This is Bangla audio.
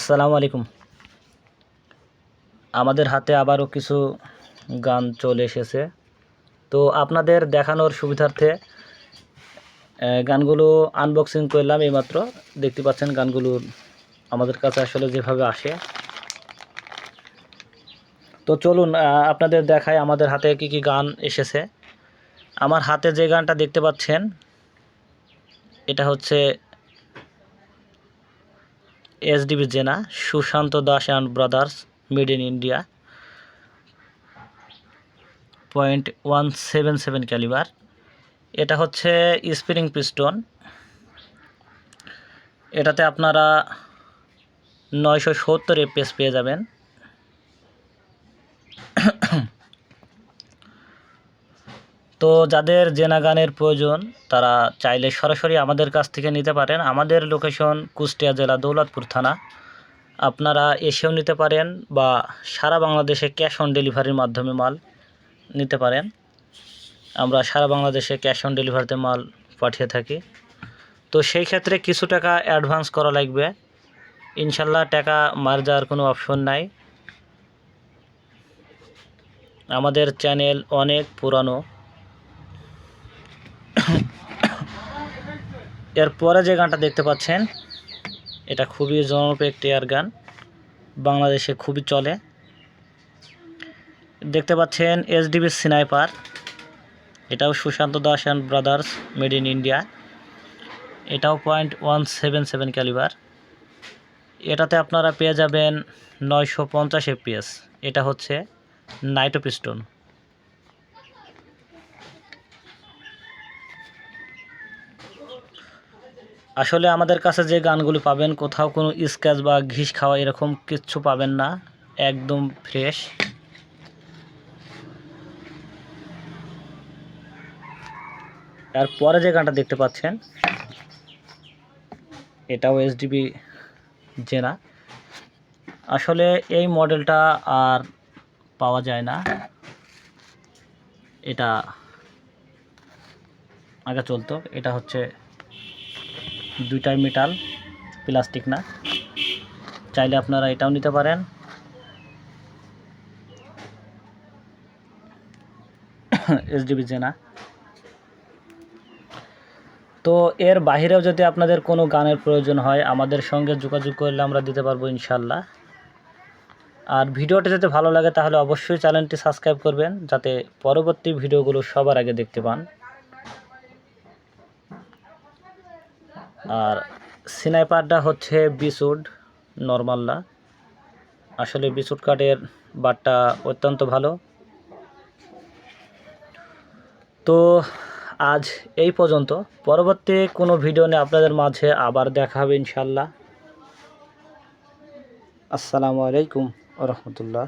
আসসালামু আলাইকুম। আমাদের হাতে আবারও কিছু গান চলে এসেছে। তো আপনাদের দেখানোর সুবিধার্থে গানগুলো আনবক্সিং করলাম এইমাত্র। দেখতে পাচ্ছেন গানগুলো আমাদের কাছে আসলে যেভাবে আসে। তো চলুন আপনাদের দেখায় আমাদের হাতে কি কি গান এসেছে। আমার হাতে যে গানটা দেখতে পাচ্ছেন, এটা হচ্ছে S D B Jena, Sushanta Das and brothers, made in India. Point one seven seven calibre. এটা হচ্ছে স্প্রিং পিস্টন। এটাতে আপনারা নয়শো সত্তর এপিএস পেয়ে যাবেন। তো যাদের জেনা গানের প্রয়োজন, তারা চাইলে সরাসরি আমাদের কাছ থেকে নিতে পারেন। আমাদের লোকেশন কুষ্টিয়া জেলা দৌলতপুর থানা। আপনারা এসেও নিতে পারেন বা সারা বাংলাদেশে ক্যাশ অন ডেলিভারির মাধ্যমে মাল নিতে পারেন। আমরা সারা বাংলাদেশে ক্যাশ অন ডেলিভারিতে মাল পাঠিয়ে থাকি। তো সেই ক্ষেত্রে কিছু টাকা অ্যাডভান্স করা লাগবে। ইনশাল্লাহ টাকা মার যাওয়ার কোনো অপশন নাই। আমাদের চ্যানেল অনেক পুরানো। এরপরে যে গানটা দেখতে পাচ্ছেন, এটা খুবই জনপ্রিয় একটি এয়ার গান। বাংলাদেশে খুবই চলে। দেখতে পাচ্ছেন এসডিবি স্নাইপার। এটাও Sushanta Das and brothers made in India. এটাও point one seven seven calibre. এটাতে আপনারা পেয়ে যাবেন নয়শো পঞ্চাশ এপিএস এটা হচ্ছে নাইটো পিস্টন আসলে আমাদের কাছে যে গানগুলি পাবেন, কোথাও কোনো স্ক্র্যাচ বা ঘিস খাওয়া এরকম কিচ্ছু পাবেন না, একদম ফ্রেশ। তারপরে যে গানটা দেখতে পাচ্ছেন, এটাও এসডিবি জেনা। আসলে এই মডেলটা আর পাওয়া যায় না। এটা আগে চলতো, এটা হচ্ছে দুইটাই মেটাল প্লাস্টিক না। চাইলে আপনারা এটাও নিতে পারেন। এস এসডিবি জেনা তো এর বাহিরেও যদি আপনাদের কোনো গানের প্রয়োজন হয়, আমাদের সঙ্গে যোগাযোগ করলে আমরা দিতে পারব ইনশাল্লাহ আর ভিডিওটা যদি ভালো লাগে, তাহলে অবশ্যই চ্যানেলটি সাবস্ক্রাইব করবেন, যাতে পরবর্তী ভিডিওগুলো সবার আগে দেখতে পান। আর স্নাইপারটা হচ্ছে বিসুড নর্মাল না। আসলে বিসুড কার্ডের বাটটা অত্যন্ত ভালো। তো আজ এই পর্যন্ত। পরবর্তী কোনো ভিডিও নিয়ে আপনাদের মাঝে আবার দেখা হবে ইনশাল্লাহ আসসালামু আলাইকুম রহমতুল্লাহ।